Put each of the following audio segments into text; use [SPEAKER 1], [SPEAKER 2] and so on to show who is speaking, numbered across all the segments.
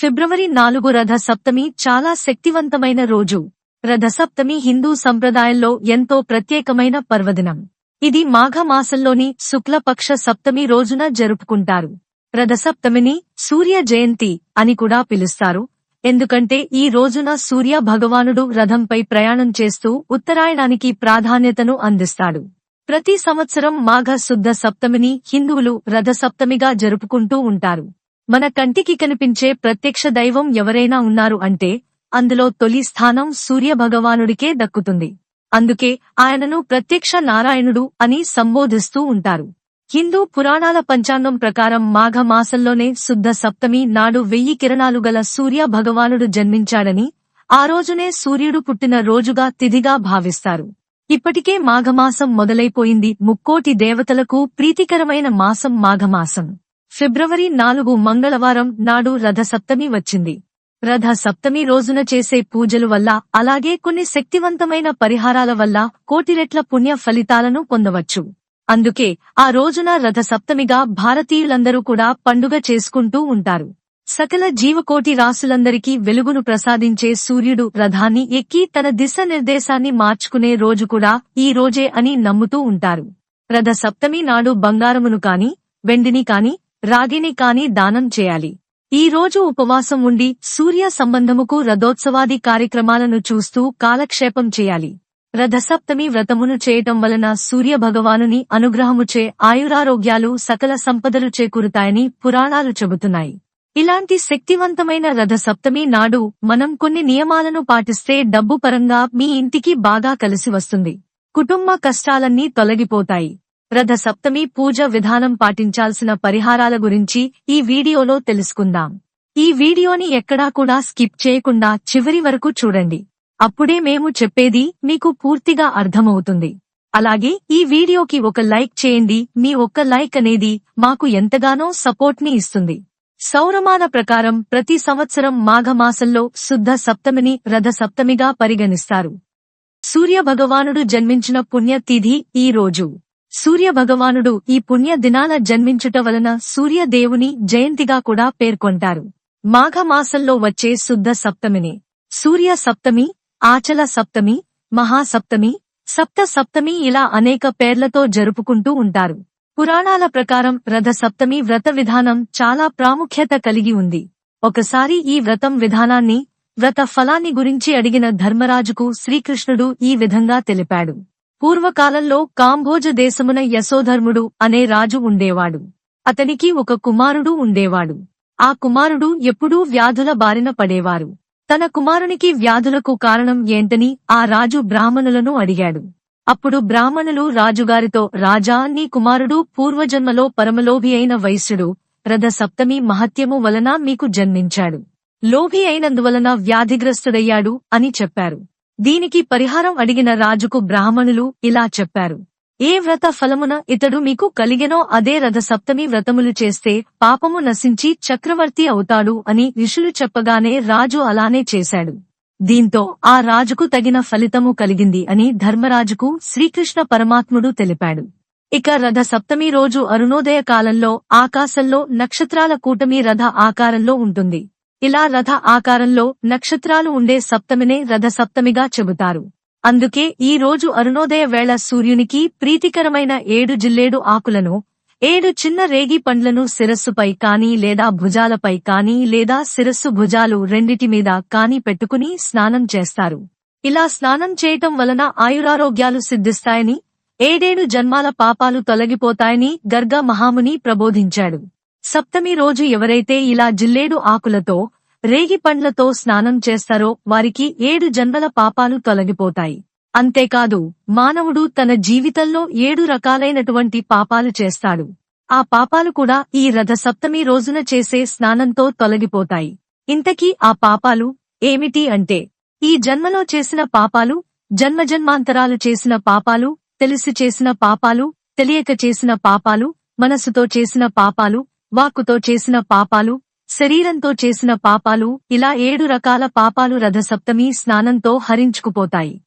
[SPEAKER 1] ఫిబ్రవరి నాలుగు రథ సప్తమి చాలా శక్తివంతమైన రోజు. రథ సప్తమి హిందూ సంప్రదాయంలో ఎంతో ప్రత్యేకమైన పర్వదినం. ఇది మాఘమాసంలోని శుక్లపక్ష సప్తమి రోజున జరుపుకుంటారు. రథ సప్తమిని సూర్య జయంతి అని కూడా పిలుస్తారు. ఎందుకంటే ఈ రోజున సూర్య భగవానుడు రథంపై ప్రయాణం చేస్తూ ఉత్తరాయణానికి ప్రాధాన్యతను అందిస్తాడు. ప్రతి సంవత్సరం మాఘ శుద్ధ సప్తమిని హిందువులు రథ సప్తమిగా జరుపుకుంటూ ఉంటారు. మన కంటికి కనిపించే ప్రత్యక్ష దైవం ఎవరైనా ఉన్నారు అంటే అందులో తొలి స్థానం సూర్య భగవానుడికే దక్కుతుంది. అందుకే ఆయనను ప్రత్యక్ష నారాయణుడు అని సంబోధిస్తూ ఉంటారు. హిందూ పురాణాల పంచాంగం ప్రకారం మాఘ మాసంలోనే శుద్ధ సప్తమి నాడు వెయ్యి కిరణాలు గల సూర్య భగవానుడు జన్మించాడని ఆ రోజునే సూర్యుడు పుట్టిన రోజుగా తిథిగా భావిస్తారు. ఇప్పటికే మాఘమాసం మొదలైపోయింది. ముక్కోటి దేవతలకు ప్రీతికరమైన మాసం మాఘమాసం. ఫిబ్రవరి నాలుగు మంగళవారం నాడు రథ సప్తమి వచ్చింది. రథ సప్తమి రోజున చేసే పూజలు వల్ల అలాగే కొన్ని శక్తివంతమైన పరిహారాల వల్ల కోటి రెట్ల పుణ్య ఫలితాలను పొందవచ్చు. అందుకే ఆ రోజున రథ సప్తమిగా భారతీయులందరూ కూడా పండుగ చేసుకుంటూ ఉంటారు. సకల జీవకోటి రాసులందరికీ వెలుగును ప్రసాదించే సూర్యుడు రథాన్ని ఎక్కి తన దిశ నిర్దేశాన్ని మార్చుకునే రోజు కూడా ఈ రోజే అని నమ్ముతూ ఉంటారు. రథ సప్తమి నాడు బంగారమును కాని వెండిని కాని రాగిని కాని దానం చేయాలి. ఈ రోజు ఉపవాసం ఉండి సూర్య సంబంధముకు రథోత్సవాది కార్యక్రమాలను చూస్తూ కాలక్షేపం చేయాలి. రథసప్తమి వ్రతమును చేయటం వలన సూర్య భగవానుని అనుగ్రహముచే ఆయురారోగ్యాలు సకల సంపదలు చేకూరుతాయని పురాణాలు చెబుతున్నాయి. ఇలాంటి శక్తివంతమైన రథసప్తమి నాడు మనం కొన్ని నియమాలను పాటిస్తే డబ్బు పరంగా మీ ఇంటికి బాగా కలిసి వస్తుంది. కుటుంబ కష్టాలన్నీ తొలగిపోతాయి. రథ సప్తమి పూజ విధానం పాటించాల్సిన పరిహారాల గురించి ఈ వీడియోలో తెలుసుకుందాం. ఈ వీడియోని ఎక్కడా కూడా స్కిప్ చేయకుండా చివరి వరకు చూడండి. అప్పుడే మేము చెప్పేది మీకు పూర్తిగా అర్థమవుతుంది. అలాగే ఈ వీడియోకి ఒక లైక్ చేయండి. మీ ఒక్క లైక్ అనేది మాకు ఎంతగానో సపోర్ట్ని ఇస్తుంది. సౌరమాన ప్రకారం ప్రతి సంవత్సరం మాఘమాసంలో శుద్ధ సప్తమిని రథ సప్తమిగా పరిగణిస్తారు. సూర్య భగవానుడు జన్మించిన పుణ్యతిథి ఈ రోజు. సూర్య భగవానుడు ఈ పుణ్య దినాన జన్మించుట వలన సూర్యదేవుని జయంతిగా కూడా పేర్కొంటారు. మాఘమాసంలో వచ్చే శుద్ధ సప్తమిని సూర్య సప్తమి ఆచల సప్తమి మహాసప్తమి సప్త సప్తమి ఇలా అనేక పేర్లతో జరుపుకుంటూ ఉంటారు. పురాణాల ప్రకారం రథ సప్తమి వ్రత విధానం చాలా ప్రాముఖ్యత కలిగి ఉంది. ఒకసారి ఈ వ్రతం విధానాన్ని వ్రత ఫలాన్ని గురించి అడిగిన ధర్మరాజుకు శ్రీకృష్ణుడు ఈ విధంగా తెలిపాడు. పూర్వకాలంలో కాంభోజ దేశమున యశోధర్ముడు అనే రాజు ఉండేవాడు. అతనికి ఒక కుమారుడు ఉండేవాడు. ఆ కుమారుడు ఎప్పుడూ వ్యాధుల బారిన పడేవారు. తన కుమారునికి వ్యాధులకు కారణం ఏంటని ఆ రాజు బ్రాహ్మణులను అడిగాడు. అప్పుడు బ్రాహ్మణులు రాజుగారితో రాజా నీ కుమారుడు పూర్వజన్మలో పరమలోభి అయిన వైశ్యుడు రథ సప్తమి మహత్యము వలన మీకు జన్మించాడు. లోభి అయినందువలన వ్యాధిగ్రస్తుడయ్యాడు అని చెప్పారు. దీనికి పరిహారం అడిగిన రాజుకు బ్రాహ్మణులు ఇలా చెప్పారు. ఏ వ్రత ఫలమున ఇతడు మీకు కలిగెనో అదే రథ సప్తమి వ్రతములు చేస్తే పాపము నశించి చక్రవర్తి అవుతాడు అని ఋషులు చెప్పగానే రాజు అలానే చేశాడు. దీంతో ఆ రాజుకు తగిన ఫలితము కలిగింది అని ధర్మరాజుకు శ్రీకృష్ణ పరమాత్ముడు తెలిపాడు. ఇక రథ సప్తమి రోజు అరుణోదయ కాలంలో ఆకాశంలో నక్షత్రాల కూటమి రథ ఆకారంలో ఉంటుంది. ఇలా రథ ఆకారంలో నక్షత్రాలు ఉండే సప్తమినే రథ సప్తమిగా చెబుతారు. అందుకే ఈ రోజు అరుణోదయ వేళ సూర్యునికి ప్రీతికరమైన ఏడు జిల్లేడు ఆకులను ఏడు చిన్న రేగి పండ్లను శిరస్సుపై కాని లేదా భుజాలపై కాని లేదా శిరస్సు భుజాలు రెండిటి మీద కాని పెట్టుకుని స్నానం చేస్తారు. ఇలా స్నానం చేయటం వలన ఆయురారోగ్యాలు సిద్ధిస్తాయని ఏడేడు జన్మాల పాపాలు తొలగిపోతాయని గర్గ మహాముని ప్రబోధించాడు. సప్తమి రోజు ఎవరైతే ఇలా జిల్లేడు ఆకులతో రేగి పండ్లతో స్నానం చేస్తారో వారికి ఏడు జన్మల పాపాలు తొలగిపోతాయి. అంతేకాదు మానవుడు తన జీవితంలో ఏడు రకాలైనటువంటి పాపాలు చేస్తాడు. ఆ పాపాలు కూడా ఈ రథ సప్తమి రోజున చేసే స్నానంతో తొలగిపోతాయి. ఇంతకీ ఆ పాపాలు ఏమిటి అంటే ఈ జన్మలో చేసిన పాపాలు జన్మజన్మాంతరాలు చేసిన పాపాలు తెలిసి చేసిన పాపాలు తెలియక చేసిన పాపాలు మనసుతో చేసిన పాపాలు వాక్కుతో చేసిన పాపాలు శరీరంతో చేసిన పాపాలు ఇలా ఏడు రకాల పాపాలు రథసప్తమి స్నానంతో హరించుకుపోతాయి.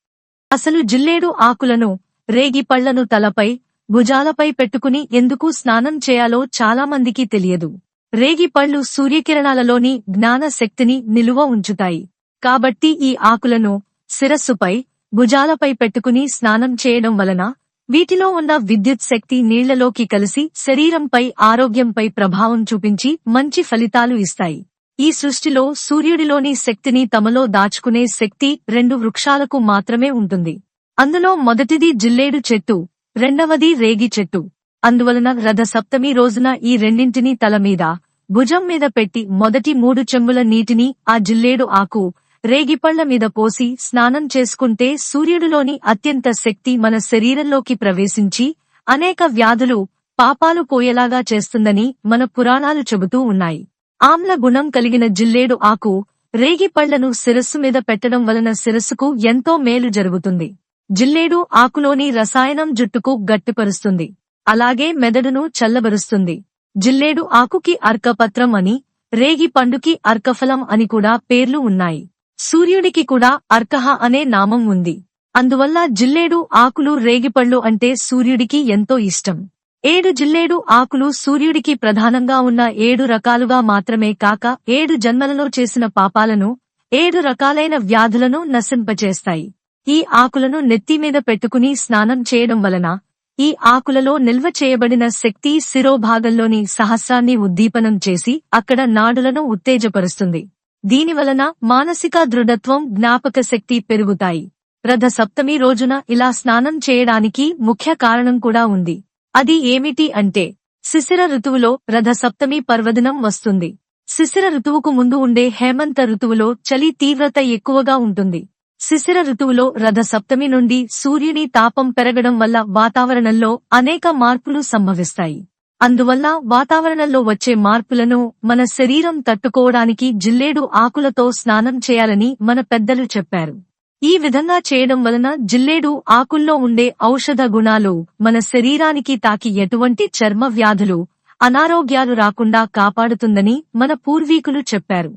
[SPEAKER 1] అసలు జిల్లేడు ఆకులను రేగి పళ్ళను తలపై భుజాలపై పెట్టుకుని ఎందుకు స్నానం చేయాలో చాలామందికి తెలియదు. రేగి పళ్ళు సూర్యకిరణాలలోని జ్ఞాన శక్తిని నిలువ ఉంచుతాయి. కాబట్టి ఈ ఆకులను శిరస్సుపై భుజాలపై పెట్టుకుని స్నానం చేయడం వలన వీటిలో ఉన్న విద్యుత్ శక్తి నీళ్ళలోకి కలిసి శరీరంపై ఆరోగ్యంపై ప్రభావం చూపించి మంచి ఫలితాలు ఇస్తాయి. ఈ సృష్టిలో సూర్యుడిలోని శక్తిని తమలో దాచుకునే శక్తి రెండు వృక్షాలకు మాత్రమే ఉంటుంది. అందులో మొదటిది జిల్లేడు చెట్టు రెండవది రేగి చెట్టు. అందువలన రథ సప్తమి రోజున ఈ రెండింటినీ తల మీద భుజం మీద పెట్టి మొదటి మూడు చెంబుల నీటిని ఆ జిల్లేడు ఆకు రేగిపళ్ళ మీద పోసి స్నానం చేసుకుంటే సూర్యుడిలోని అత్యంత శక్తి మన శరీరంలోకి ప్రవేశించి అనేక వ్యాధులు పాపాలు పోయేలాగా చేస్తుందని మన పురాణాలు చెబుతూ ఉన్నాయి. ఆమ్ల గుణం కలిగిన జిల్లేడు ఆకు రేగిపళ్ళను శిరస్సు మీద పెట్టడం వలన శిరస్సుకు ఎంతో మేలు జరుగుతుంది. జిల్లేడు ఆకులోని రసాయనం జుట్టుకు గట్టిపరుస్తుంది. అలాగే మెదడును చల్లబరుస్తుంది. జిల్లేడు ఆకుకి అర్కపత్రం అని రేగి పండుకి అర్కఫలం అని కూడా పేర్లు ఉన్నాయి. సూర్యుడికి కూడా అర్కహ అనే నామం ఉంది. అందువల్ల జిల్లేడు ఆకులు రేగిపళ్ళు అంటే సూర్యుడికి ఎంతో ఇష్టం. ఏడు జిల్లేడు ఆకులు సూర్యుడికి ప్రధానంగా ఉన్న ఏడు రకాలుగా మాత్రమే కాక ఏడు జన్మలలో చేసిన పాపాలను ఏడు రకాలైన వ్యాధులను నశింపచేస్తాయి. ఈ ఆకులను నెత్తిమీద పెట్టుకుని స్నానం చేయడం వలన ఈ ఆకులలో నిల్వ చేయబడిన శక్తి శిరోభాగంలోని సహస్రాన్ని ఉద్దీపనం చేసి అక్కడ నాడులను ఉత్తేజపరుస్తుంది. దీనివలన మానసిక దృఢత్వం జ్ఞాపక శక్తి పెరుగుతాయి. రథ సప్తమి రోజున ఇలా స్నానం చేయడానికి ముఖ్య కారణం కూడా ఉంది. అది ఏమిటి అంటే శిశిర ఋతువులో రథ సప్తమి పర్వదినం వస్తుంది. శిశిర ఋతువుకు ముందు ఉండే హేమంత ఋతువులో చలి తీవ్రత ఎక్కువగా ఉంటుంది. శిశిర ఋతువులో రథ సప్తమి నుండి సూర్యుని తాపం పెరగడం వల్ల వాతావరణంలో అనేక మార్పులు సంభవిస్తాయి. అందువల్ల వాతావరణంలో వచ్చే మార్పులను మన శరీరం తట్టుకోవడానికి జిల్లేడు ఆకులతో స్నానం చేయాలని మన పెద్దలు చెప్పారు. ఈ విధంగా చేయడం వలన జిల్లేడు ఆకుల్లో ఉండే ఔషధ గుణాలు మన శరీరానికి తాకి ఎటువంటి చర్మ వ్యాధులు అనారోగ్యాలు రాకుండా కాపాడుతుందని మన పూర్వీకులు చెప్పారు.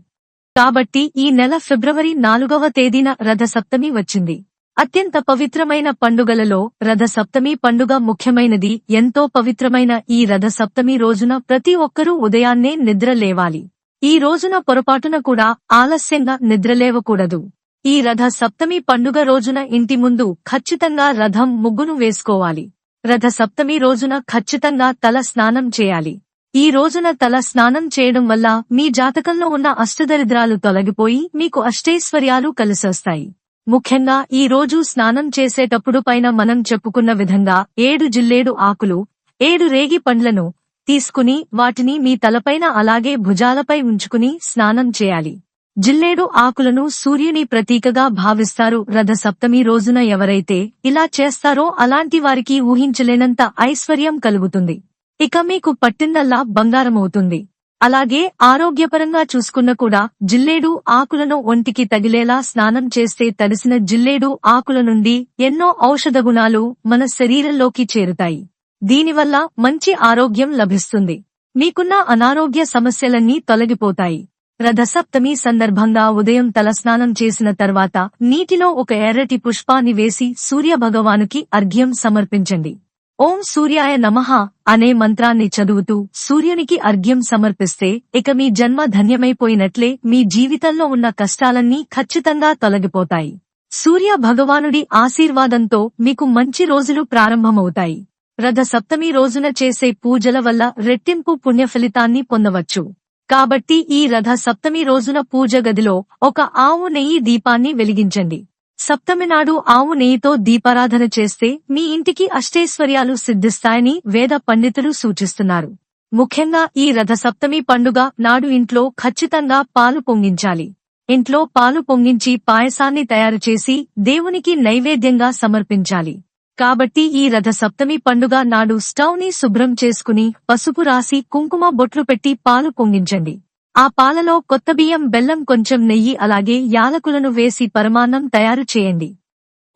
[SPEAKER 1] కాబట్టి ఈ నెల ఫిబ్రవరి నాలుగవ తేదీన రథసప్తమి వచ్చింది. అత్యంత పవిత్రమైన పండుగలలో రథ సప్తమి పండుగ ముఖ్యమైనది. ఎంతో పవిత్రమైన ఈ రథ సప్తమి రోజున ప్రతి ఒక్కరూ ఉదయాన్నే నిద్ర లేవాలి. ఈ రోజున పొరపాటున కూడా ఆలస్యంగా నిద్రలేవకూడదు ఈ రథ సప్తమి పండుగ రోజున ఇంటి ముందు ఖచ్చితంగా రథం ముగ్గును వేసుకోవాలి. రథ సప్తమి రోజున ఖచ్చితంగా తల స్నానం చేయాలి. ఈ రోజున తల స్నానం చేయడం వల్ల మీ జాతకంలో ఉన్న అష్టదరిద్రాలు తొలగిపోయి మీకు అష్టైశ్వర్యాలు కలిసొస్తాయి. ముఖ్యంగా ఈ రోజు స్నానం చేసేటప్పుడు పైన మనం చెప్పుకున్న విధంగా ఏడు జిల్లేడు ఆకులు ఏడు రేగి పండ్లను తీసుకుని వాటిని మీ తలపైన అలాగే భుజాలపై ఉంచుకుని స్నానం చేయాలి. జిల్లేడు ఆకులను సూర్యుని ప్రతీకగా భావిస్తారు. రథ సప్తమి రోజున ఎవరైతే ఇలా చేస్తారో అలాంటి వారికి ఊహించలేనంత ఐశ్వర్యం కలుగుతుంది. ఇక మీకు పట్టిందల్లా బంగారమవుతుంది. అలాగే ఆరోగ్యపరంగా చూసుకున్న కూడా జిల్లేడు ఆకులను ఒంటికి తగిలేలా స్నానం చేస్తే తడిసిన జిల్లేడు ఆకుల నుండి ఎన్నో ఔషధ గుణాలు మన శరీరంలోకి చేరుతాయి. దీనివల్ల మంచి ఆరోగ్యం లభిస్తుంది. మీకున్న అనారోగ్య సమస్యలన్నీ తొలగిపోతాయి. రథసప్తమి సందర్భంగా ఉదయం తలస్నానం చేసిన తర్వాత నీటిలో ఒక ఎర్రటి పుష్పాన్ని వేసి సూర్యభగవానుకి అర్ఘ్యం సమర్పించండి. ఓం సూర్యాయ నమః అనే మంత్రాన్ని చదువుతూ సూర్యునికి అర్ఘ్యం సమర్పిస్తే ఇక మీ జన్మ ధన్యమైపోయినట్లే మీ జీవితంలో ఉన్న కష్టాలన్నీ ఖచ్చితంగా తొలగిపోతాయి. సూర్య భగవానుడి ఆశీర్వాదంతో మీకు మంచి రోజులు ప్రారంభమవుతాయి. రథ సప్తమి రోజున చేసే పూజల వల్ల రెట్టింపు పుణ్య ఫలితాన్ని పొందవచ్చు. కాబట్టి ఈ రథ సప్తమి రోజున పూజ గదిలో ఒక ఆవు నెయ్యి దీపాన్ని వెలిగించండి. సప్తమి నాడు ఆవు నెయ్యితో దీపారాధన చేస్తే మీ ఇంటికి అష్టైశ్వర్యాలు సిద్ధిస్తాయని వేద పండితులు సూచిస్తున్నారు. ముఖ్యంగా ఈ రథ సప్తమి పండుగ నాడు ఇంట్లో ఖచ్చితంగా పాలు పొంగించాలి. ఇంట్లో పాలు పొంగించి పాయసాన్ని తయారు చేసి దేవునికి నైవేద్యంగా సమర్పించాలి. కాబట్టి ఈ రథ సప్తమి పండుగ నాడు స్టవ్ని శుభ్రం చేసుకుని పసుపు రాసి కుంకుమ బొట్లు పెట్టి పాలు పొంగించండి. ఆ పాలలో కొత్త బియ్యం బెల్లం కొంచెం నెయ్యి అలాగే యాలకులను వేసి పరమాన్నం తయారు చేయండి.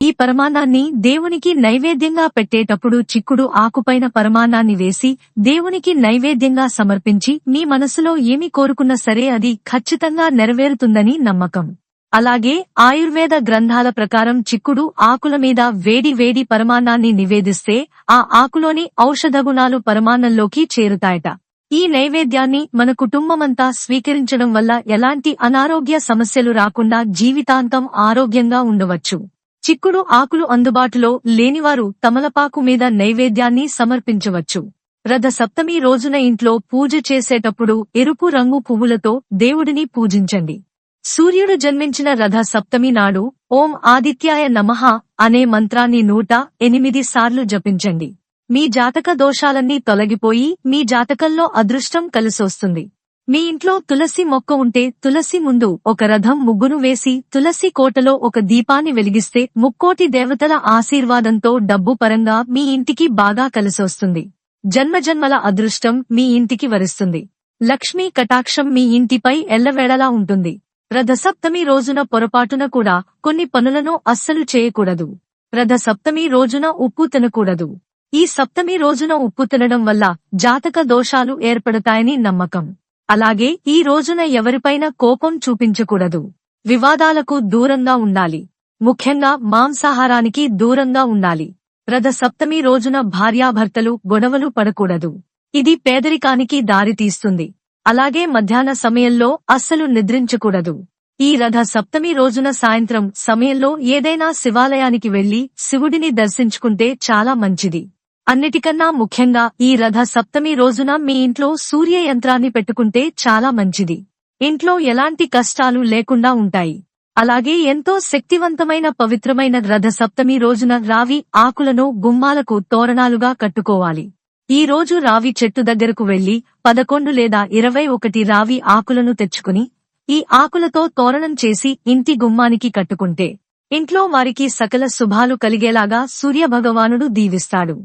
[SPEAKER 1] ఈ పరమాన్నాన్ని దేవునికి నైవేద్యంగా పెట్టేటప్పుడు చిక్కుడు ఆకుపైన పరమాన్నాన్ని వేసి దేవునికి నైవేద్యంగా సమర్పించి మీ మనసులో ఏమి కోరుకున్నా సరే అది ఖచ్చితంగా నెరవేరుతుందని నమ్మకం. అలాగే ఆయుర్వేద గ్రంథాల ప్రకారం చిక్కుడు ఆకుల మీద వేడి వేడి పరమాన్నాన్ని నివేదిస్తే ఆ ఆకులోని ఔషధ గుణాలు పరమాన్నంలోకి చేరుతాయట. ఈ నైవేద్యాన్ని మన కుటుంబమంతా స్వీకరించడం వల్ల ఎలాంటి అనారోగ్య సమస్యలు రాకుండా జీవితాంతం ఆరోగ్యంగా ఉండవచ్చు. చిక్కుడు ఆకులు అందుబాటులో లేనివారు తమలపాకు మీద నైవేద్యాన్ని సమర్పించవచ్చు. రథ సప్తమి రోజున ఇంట్లో పూజ చేసేటప్పుడు ఎరుపు రంగు పువ్వులతో దేవుడిని పూజించండి. సూర్యుడు జన్మించిన రథ సప్తమి నాడు ఓం ఆదిత్యాయ నమః అనే మంత్రాన్ని నూట ఎనిమిది సార్లు జపించండి. మీ జాతక దోషాలన్నీ తొలగిపోయి మీ జాతకంలో అదృష్టం కలిసొస్తుంది. మీ ఇంట్లో తులసి మొక్క ఉంటే తులసి ముందు ఒక రథం ముగ్గును వేసి తులసి కోటలో ఒక దీపాన్ని వెలిగిస్తే ముక్కోటి దేవతల ఆశీర్వాదంతో డబ్బు పరంగా మీ ఇంటికి బాగా కలిసొస్తుంది. జన్మజన్మల అదృష్టం మీ ఇంటికి వరిస్తుంది. లక్ష్మీ కటాక్షం మీ ఇంటిపై ఎల్లవేళలా ఉంటుంది. రథసప్తమి రోజున పొరపాటున కూడా కొన్ని పనులను అస్సలు చేయకూడదు. రథసప్తమి రోజున ఉప్పు తినకూడదు. ఈ సప్తమి రోజున ఉప్పు తినడం వల్ల జాతక దోషాలు ఏర్పడతాయని నమ్మకం. అలాగే ఈ రోజున ఎవరిపైన కోపం చూపించకూడదు. వివాదాలకు దూరంగా ఉండాలి. ముఖ్యంగా మాంసాహారానికి దూరంగా ఉండాలి. రథ సప్తమి రోజున భార్యాభర్తలు గొడవలు పడకూడదు. ఇది పేదరికానికి దారితీస్తుంది అలాగే మధ్యాహ్న సమయంలో అస్సలు నిద్రించకూడదు. ఈ రథ సప్తమి రోజున సాయంత్రం సమయంలో ఏదైనా శివాలయానికి వెళ్ళి శివుడిని దర్శించుకుంటే చాలా మంచిది. అన్నిటికన్నా ముఖ్యంగా ఈ రథ సప్తమి రోజున మీ ఇంట్లో సూర్య యంత్రాన్ని పెట్టుకుంటే చాలా మంచిది. ఇంట్లో ఎలాంటి కష్టాలు లేకుండా ఉంటాయి. అలాగే ఎంతో శక్తివంతమైన పవిత్రమైన రథ సప్తమి రోజున రావి ఆకులను గుమ్మాలకు తోరణాలుగా కట్టుకోవాలి. ఈ రోజు రావి చెట్టు దగ్గరకు వెళ్ళి పదకొండు లేదా ఇరవై ఒకటి రావి ఆకులను తెచ్చుకుని ఈ ఆకులతో తోరణం చేసి ఇంటి గుమ్మానికి కట్టుకుంటే ఇంట్లో వారికి సకల శుభాలు కలిగేలాగా సూర్యభగవానుడు దీవిస్తాడు.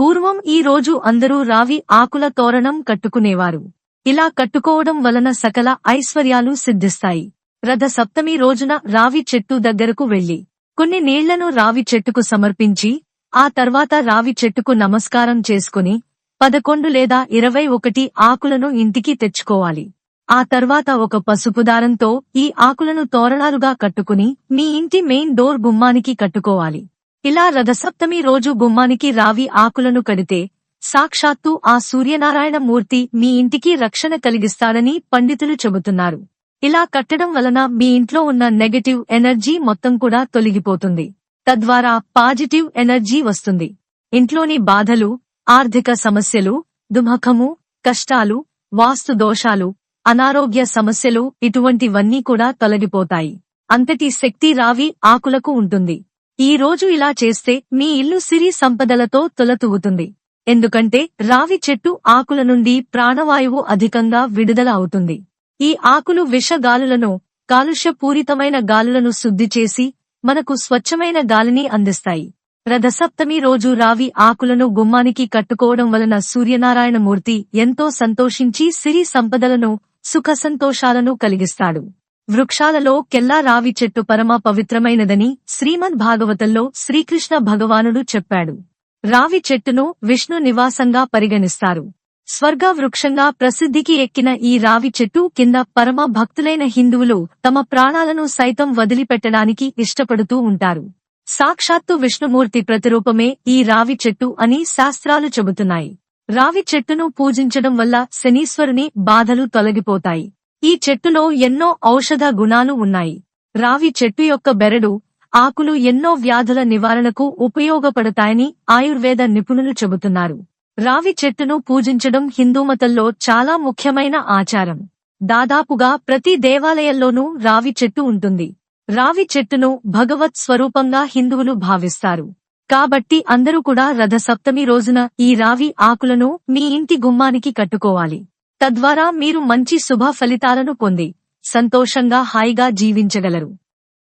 [SPEAKER 1] పూర్వం ఈ రోజు అందరూ రావి ఆకుల తోరణం కట్టుకునేవారు. ఇలా కట్టుకోవడం వలన సకల ఐశ్వర్యాలు సిద్ధిస్తాయి. రథ సప్తమి రోజున రావి చెట్టు దగ్గరకు వెళ్ళి కొన్ని నీళ్ళను రావి చెట్టుకు సమర్పించి ఆ తర్వాత రావి చెట్టుకు నమస్కారం చేసుకుని పదకొండు లేదా ఇరవై ఒకటి ఆకులను ఇంటికి తెచ్చుకోవాలి. ఆ తర్వాత ఒక పసుపు దారంతో ఈ ఆకులను తోరణాలుగా కట్టుకుని మీ ఇంటి మెయిన్ డోర్ గుమ్మానికి కట్టుకోవాలి. ఇలా రథసప్తమి రోజు గుమ్మానికి రావి ఆకులను కడితే సాక్షాత్తు ఆ సూర్యనారాయణ మూర్తి మీ ఇంటికి రక్షణ కలిగిస్తాడని పండితులు చెబుతున్నారు. ఇలా కట్టడం వలన మీ ఇంట్లో ఉన్న నెగటివ్ ఎనర్జీ మొత్తం కూడా తొలగిపోతుంది. తద్వారా పాజిటివ్ ఎనర్జీ వస్తుంది. ఇంట్లోని బాధలు ఆర్థిక సమస్యలు దుమఖము కష్టాలు వాస్తు దోషాలు అనారోగ్య సమస్యలు ఇటువంటివన్నీ కూడా తొలగిపోతాయి. అంతటి శక్తి రావి ఆకులకు ఉంటుంది. ఈ రోజు ఇలా చేస్తే మీ ఇల్లు సిరి సంపదలతో తొలతూగుతుంది. ఎందుకంటే రావి చెట్టు ఆకుల నుండి ప్రాణవాయువు అధికంగా విడుదల అవుతుంది. ఈ ఆకులు విషగాలులను కాలుష్యపూరితమైన గాలులను శుద్ధి చేసి మనకు స్వచ్ఛమైన గాలిని అందిస్తాయి. రథసప్తమి రోజు రావి ఆకులను గుమ్మానికి కట్టుకోవడం వలన సూర్యనారాయణమూర్తి ఎంతో సంతోషించి సిరి సంపదలను సుఖసంతోషాలను కలిగిస్తాడు. వృక్షాలలో కెల్లా రావి చెట్టు పరమ పవిత్రమైనదని శ్రీమద్ భాగవతంలో శ్రీకృష్ణ భగవానుడు చెప్పాడు. రావి చెట్టును విష్ణు నివాసంగా పరిగణిస్తారు. స్వర్గ వృక్షంగా ప్రసిద్ధికి ఎక్కిన ఈ రావి చెట్టు కింద పరమ భక్తులైన హిందువులు తమ ప్రాణాలను సైతం వదిలిపెట్టడానికి ఇష్టపడుతూ ఉంటారు. సాక్షాత్తు విష్ణుమూర్తి ప్రతిరూపమే ఈ రావి చెట్టు అని శాస్త్రాలు చెబుతున్నాయి. రావి చెట్టును పూజించడం వల్ల శనీశ్వరుని బాధలు తొలగిపోతాయి. ఈ చెట్టులో ఎన్నో ఔషధ గుణాలు ఉన్నాయి. రావి చెట్టు యొక్క బెరడు ఆకులు ఎన్నో వ్యాధుల నివారణకు ఉపయోగపడతాయని ఆయుర్వేద నిపుణులు చెబుతున్నారు. రావి చెట్టును పూజించడం హిందూమతంలో చాలా ముఖ్యమైన ఆచారం. దాదాపుగా ప్రతి దేవాలయంలోనూ రావి చెట్టు ఉంటుంది. రావి చెట్టును భగవత్ స్వరూపంగా హిందువులు భావిస్తారు. కాబట్టి అందరూ కూడా రథ సప్తమి రోజున ఈ రావి ఆకులను మీ ఇంటి గుమ్మానికి కట్టుకోవాలి. తద్వారా మీరు మంచి శుభ ఫలితాలను పొంది సంతోషంగా హాయిగా జీవించగలరు.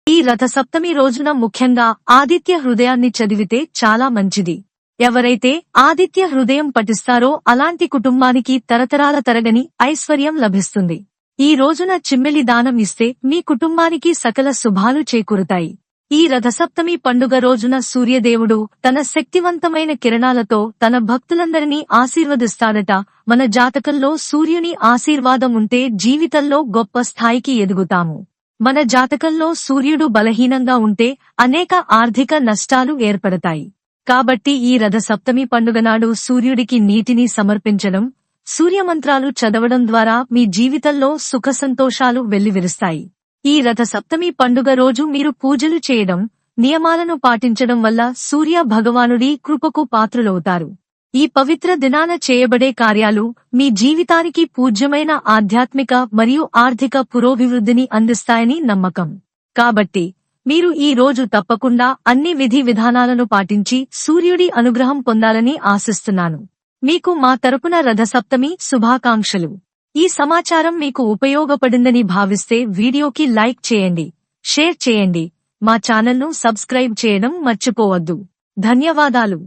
[SPEAKER 1] ఈ రథ సప్తమి రోజున ముఖ్యంగా ఆదిత్య హృదయాన్ని చదివితే చాలా మంచిది. ఎవరైతే ఆదిత్య హృదయం పఠిస్తారో అలాంటి కుటుంబానికి తరతరాల తరగని ఐశ్వర్యం లభిస్తుంది. ఈ రోజున చిమ్మెలి దానం ఇస్తే మీ కుటుంబానికి సకల శుభాలు చేకూరుతాయి. ఈ రథసప్తమి పండుగ రోజున సూర్యదేవుడు తన శక్తివంతమైన కిరణాలతో తన భక్తులందరినీ ఆశీర్వదిస్తాడట. మన జాతకంలో సూర్యుని ఆశీర్వాదం ఉంటే జీవితంలో గొప్ప స్థాయికి ఎదుగుతాము. మన జాతకంలో సూర్యుడు బలహీనంగా ఉంటే అనేక ఆర్థిక నష్టాలు ఏర్పడతాయి. కాబట్టి ఈ రథసప్తమి పండుగ నాడు సూర్యుడికి నీటిని సమర్పించడం సూర్యమంత్రాలు చదవడం ద్వారా మీ జీవితంలో సుఖ సంతోషాలు వెల్లివిరుస్తాయి. ఈ రథ సప్తమి పండుగ రోజు మీరు పూజలు చేయడం నియమాలను పాటించడం వల్ల సూర్య భగవానుడి కృపకు పాత్రులవుతారు. ఈ పవిత్ర దినాన చేయబడే కార్యాలు మీ జీవితానికి పూజ్యమైన ఆధ్యాత్మిక మరియు ఆర్థిక పురోభివృద్ధిని అందిస్తాయని నమ్మకం. కాబట్టి మీరు ఈ రోజు తప్పకుండా అన్ని విధి విధానాలను పాటించి సూర్యుడి అనుగ్రహం పొందాలని ఆశిస్తున్నాను. మీకు మా తరపున రథసప్తమి శుభాకాంక్షలు. ఈ సమాచారం మీకు ఉపయోగపడిందని భావిస్తే వీడియోకి లైక్ చేయండి షేర్ చేయండి. మా ఛానల్ను సబ్స్క్రైబ్ చేయడం మర్చిపోవద్దు. ధన్యవాదాలు.